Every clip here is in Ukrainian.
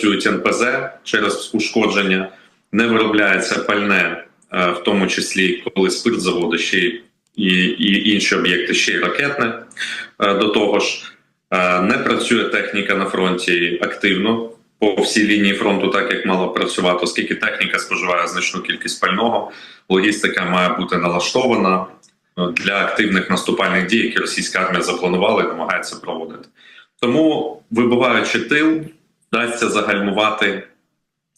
працюють НПЗ через ушкодження, не виробляється пальне, е, в тому числі коли спиртзаводи ще й і, і інші об'єкти, ще й ракетне е, до того ж. Е, Не працює техніка на фронті активно по всій лінії фронту, так як мала працювати, оскільки техніка споживає значну кількість пального, логістика має бути налаштована для активних наступальних дій, які російська армія запланувала і намагається проводити. Тому, вибиваючи тил, вдасться загальмувати,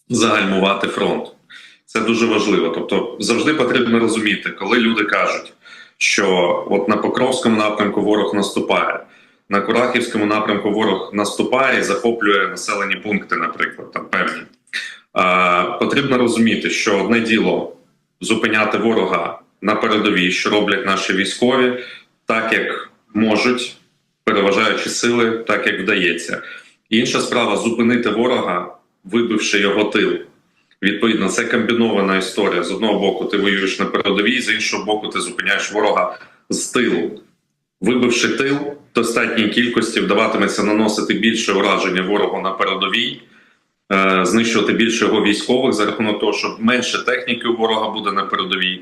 загальмувати фронт. Це дуже важливо. Тобто, завжди потрібно розуміти, коли люди кажуть, що от на Покровському напрямку ворог наступає. На Курахівському напрямку ворог наступає і захоплює населені пункти, наприклад, там певні. А, потрібно розуміти, що одне діло зупиняти ворога на передовій, що роблять наші військові, так як можуть, переважаючи сили, так як вдається. Інша справа зупинити ворога, вибивши його тил. Відповідно, це комбінована історія. З одного боку, ти воюєш на передовій, з іншого боку, ти зупиняєш ворога з тилу. Вибивши тил, в достатній кількості вдаватиметься наносити більше ураження ворогу на передовій, е, знищувати більше його військових за рахунок того, що менше техніки у ворога буде на передовій.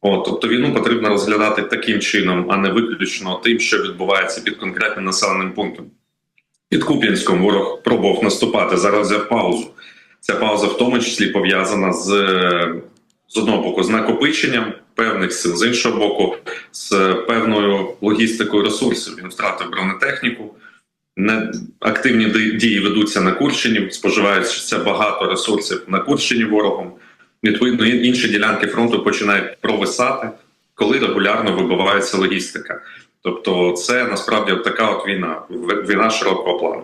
От, тобто війну потрібно розглядати таким чином, а не виключно тим, що відбувається під конкретним населеним пунктом. Під Куп'янськом ворог пробував наступати. Зараз взяв паузу. Ця пауза в тому числі пов'язана з, е, з одного боку з накопиченням певних сил, з іншого боку, з певною логістикою ресурсів. Він втратив бронетехніку. Не активні дії ведуться на Курщині, споживається багато ресурсів на Курщині ворогом. Відповідно, інші ділянки фронту починають провисати, коли регулярно вибивається логістика. Тобто, це насправді така от війна, війна широкого плану.